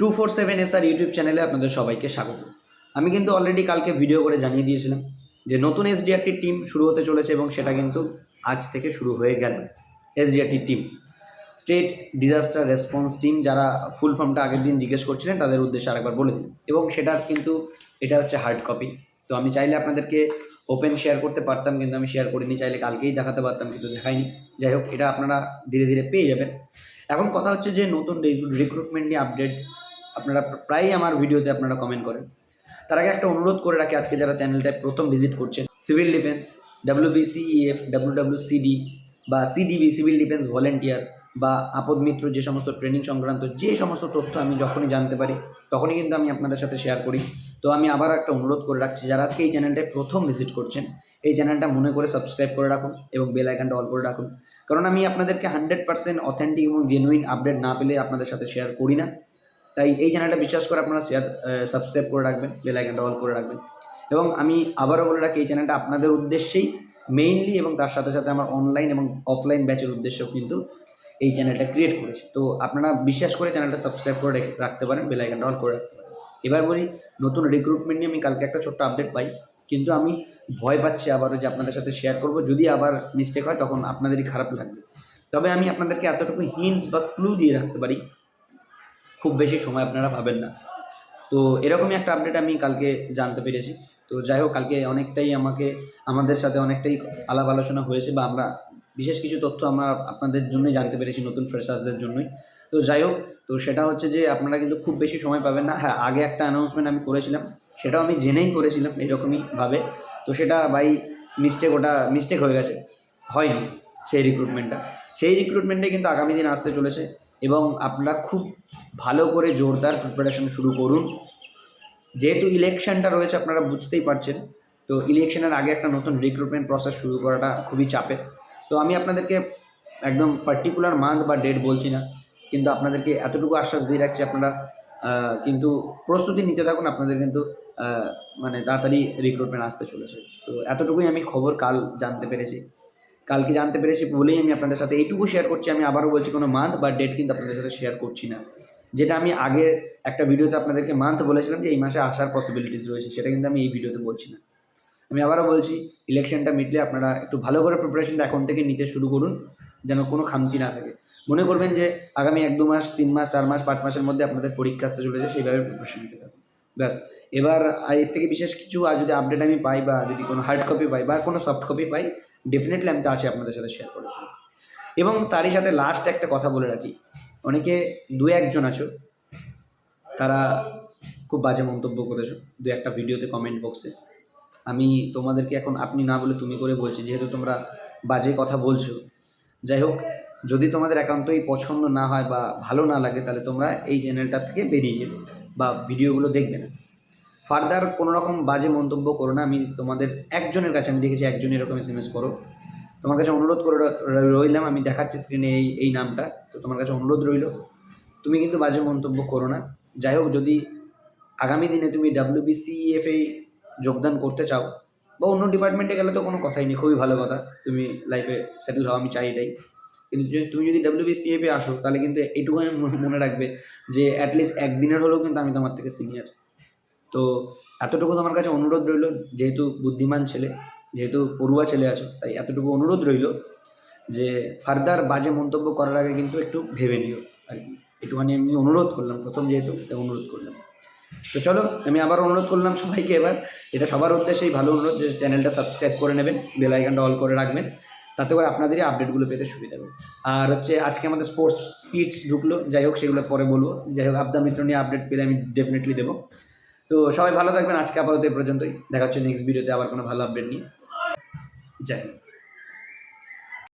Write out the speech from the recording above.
Two four seven S R YouTube চ্যানেলে আপনাদের সবাইকে স্বাগত। আমি কিন্তু অলরেডি কালকে ভিডিও করে জানিয়ে দিয়েছিলাম যে নতুন এসডিআরটির টিম শুরু হতে চলেছে এবং সেটা কিন্তু আজ থেকে শুরু হয়ে গেল এসডিআরটির team state disaster response team যারা ফুল ফর্মটা আগের দিন জিজ্ঞেস করছিলেন তাদের উদ্দেশ্যে আরেকবার বলে দিন এবং সেটা কিন্তু এটা হচ্ছে হার্ড কপি তো আমি চাইলে আপনাদেরকে ওপেন শেয়ার করতে পারতাম কিন্তু আমি শেয়ার করিনি, চাইলে কালকেই দেখাতে পারতাম কিন্তু দেখাইনি। যাই হোক, এটা আপনারা ধীরে ধীরে পেয়ে যাবেন। এখন কথা হচ্ছে যে নতুন রিক্রুটমেন্ট নিয়ে আপডেট আপনারা প্রায়ই আমার ভিডিওতে আপনারা কমেন্ট করেন। তার আগে একটা অনুরোধ করে রাখি আজকে যারা চ্যানেলটায় প্রথম ভিজিট করছেন সিভিল ডিফেন্স ডাব্লিউবিসিএফ ডাব্লিউডাব্লিউসিডি বা সিডিবি সিভিল ডিফেন্স ভলেন্টিয়ার বা আপদ মিত্র যে সমস্ত ট্রেনিং সংক্রান্ত যে সমস্ত তথ্য আমি যখনই জানতে পারি, তখনই কিন্তু আমি আপনাদের সাথে শেয়ার করি। তো আমি আবার একটা অনুরোধ করে রাখছি, যারা আজকে এই চ্যানেলটায় প্রথম ভিজিট করছেন, এই চ্যানেলটা মনে করে সাবস্ক্রাইব করে রাখুন এবং বেল আইকনটা অল করে রাখুন। কারণ আমি আপনাদেরকে হান্ড্রেড পার্সেন্ট অথেন্টিক এবং জেনুইন আপডেট না পেলে আপনাদের সাথে শেয়ার করি না। তাই এই চ্যানেলটা বিশ্বাস করে আপনারা শেয়ার সাবস্ক্রাইব করে রাখবেন বেল আইকনটা অল করে রাখবেন। এবং আমি আবারও বলে রাখি, এই চ্যানেলটা আপনাদের উদ্দেশ্যেই মেইনলি এবং তার সাথে সাথে আমার অনলাইন এবং অফলাইন ব্যাচের উদ্দেশ্যেও কিন্তু এই চ্যানেলটা ক্রিয়েট করেছি। তো আপনারা বিশ্বাস করে চ্যানেলটা সাবস্ক্রাইব করে রেখে, রাখতে পারেন বেল আইকনটা অল করে রাখতে পারেন। এবার বলি, নতুন রিক্রুটমেন্ট নিয়ে আমি কালকে একটা ছোট্ট আপডেট পাই। কিন্তু আমি ভয় পাচ্ছি আবারও যে আপনাদের সাথে শেয়ার করব। যদি আবার মিস্টেক হয়, তখন আপনাদেরই খারাপ লাগবে। তবে আমি আপনাদেরকে এতটুকু হিন্টস বা ক্লু দিয়ে রাখতে পারি খুব বেশি সময় আপনারা পাবেন না। তো এরকমই একটা আপডেট আমি কালকে জানতে পেরেছি। তো যাই হোক, কালকে অনেকটাই আমাকে, আমাদের সাথে অনেকটাই আলাপ আলোচনা হয়েছে বা আমরা বিশেষ কিছু তথ্য আমরা আপনাদের জন্যই জানতে পেরেছি, নতুন ফ্রেশার্সদের জন্যই। তো যাই হোক, তো সেটা হচ্ছে যে আপনারা কিন্তু খুব বেশি সময় পাবেন না। হ্যাঁ আগে একটা অ্যানাউন্সমেন্ট আমি করেছিলাম, সেটাও আমি জেনেই করেছিলাম এরকমই ভাবে। তো সেটা বাই মিস্টেক ওটা মিস্টেক হয়ে গেছে, হয়নি সেই রিক্রুটমেন্টটা সেই রিক্রুটমেন্টে কিন্তু আগামী দিন আসতে চলেছে। এবং আপনারা খুব ভালো করে জোরদার প্রিপারেশন শুরু করুন। যেহেতু ইলেকশনটা রয়েছে, আপনারা বুঝতেই পারছেন। তো ইলেকশনের আগে একটা নতুন রিক্রুটমেন্ট প্রসেস শুরু করাটা খুবই চাপের। তো আমি আপনাদেরকে একদম পার্টিকুলার মান্থ বা ডেট বলছি না, কিন্তু আপনাদেরকে এতটুকু আশ্বাস দিয়ে রাখছি আপনারা কিন্তু প্রস্তুতি নিতে থাকুন, আপনাদের কিন্তু মানে তাড়াতাড়ি রিক্রুটমেন্ট আসতে চলেছে। তো এতটুকুই আমি খবর কাল জানতে পেরেছি। কালকে জানতে পেরেছি, বলেই আমি আপনাদের সাথে এইটুকু শেয়ার করছি। আমি আবারও বলছি কোনো মান্থ বা ডেট কিন্তু আপনাদের সাথে শেয়ার করছি না। যেটা আমি আগে একটা ভিডিওতে আপনাদেরকে মান্থ বলেছিলাম যে এই মাসে আসার পসিবিলিটিস রয়েছে, সেটা কিন্তু আমি এই ভিডিওতে বলছি না। আমি আবারও বলছি ইলেকশনটা মিটলে আপনারা একটু ভালো করে প্রিপারেশনটা এখন থেকে নিতে শুরু করুন, যেন কোনো খামতি না থাকে। মনে করবেন যে আগামী এক, দু মাস, তিন মাস, চার মাস, পাঁচ মাসের মধ্যে আপনাদের পরীক্ষা আসতে চলেছে, সেইভাবে প্রিপারেশন নিতে থাকুন ব্যাস, এবার এর থেকে বিশেষ কিছু, আর যদি আপডেট আমি পাই বা যদি কোনো হার্ড কপি পাই বা কোনো সফট কপি পাই ডেফিনেটলি আমি তো আছি আপনাদের সাথে শেয়ার করার জন্য এবং তারই সাথে লাস্ট একটা কথা বলে রাখি। অনেকে দু একজন আছো, তারা খুব বাজে মন্তব্য করেছ। দু একটা ভিডিওতে কমেন্ট বক্সে আমি তোমাদেরকে এখন আপনি না বলে তুমি করে বলছি, যেহেতু তোমরা বাজে কথা বলছো। যাই হোক, যদি তোমাদের একান্তই পছন্দ না হয় বা ভালো না লাগে, তাহলে তোমরা এই চ্যানেলটা থেকে বেরিয়ে যাবে বা ভিডিওগুলো দেখবে না। ফার্দার কোনো রকম বাজে মন্তব্য করো না। আমি তোমাদের একজনের কাছে, আমি দেখেছি একজন এরকম এস এম এস করো। তোমার কাছে অনুরোধ করে রইলাম, আমি দেখাচ্ছি স্ক্রিনে এই এই নামটা। তো তোমার কাছে অনুরোধ রইল। তুমি কিন্তু বাজে মন্তব্য করো না। যাই হোক, যদি আগামী দিনে তুমি ডাব্লিউবিসিএফ এ যোগদান করতে চাও, বা অন্য ডিপার্টমেন্টে গেলে তো কোনো কথাই নেই, খুবই ভালো কথা। তুমি লাইফে সেটেল হও, আমি চাই এটাই। কিন্তু তুমি যদি ডাব্লিউবিসিএফ এ আসো, তাহলে কিন্তু এইটুকু মনে রাখবে যে অ্যাটলিস্ট একদিনের হলেও কিন্তু আমি তোমার থেকে সিনিয়র তো এতটুকু তোমার কাছে অনুরোধ রইল, যেহেতু বুদ্ধিমান ছেলে, যেহেতু পড়ুয়া ছেলে আছো, তাই এতটুকু অনুরোধ রইল যে ফার্দার বাজে মন্তব্য করার আগে কিন্তু একটু ভেবে নিও আর কি। একটুখানি আমি অনুরোধ করলাম, প্রথম যেহেতু তাই অনুরোধ করলাম। তো চলো, আমি আবার অনুরোধ করলাম সবাইকে এবার। এটা সবার উদ্দেশ্যেই ভালো অনুরোধ যে চ্যানেলটা সাবস্ক্রাইব করে নেবেন, বেল আইকনটা অল করে রাখবেন, তাতে করে আপনাদেরই আপডেটগুলো পেতে সুবিধা হবে। আর হচ্ছে আজকে আমাদের স্পোর্টস কিটস ঢুকলো, যাই হোক সেগুলো পরে বলব। যাই হোক আবদা মিত্র নিয়ে আপডেট পেলে আমি ডেফিনেটলি দেবো। তো সবাই ভালো থাকবেন, আজকে আপাতত এই পর্যন্তই। দেখা হচ্ছে নেক্সট ভিডিওতে আবার কোনো ভালো আপডেট নিয়ে। যাই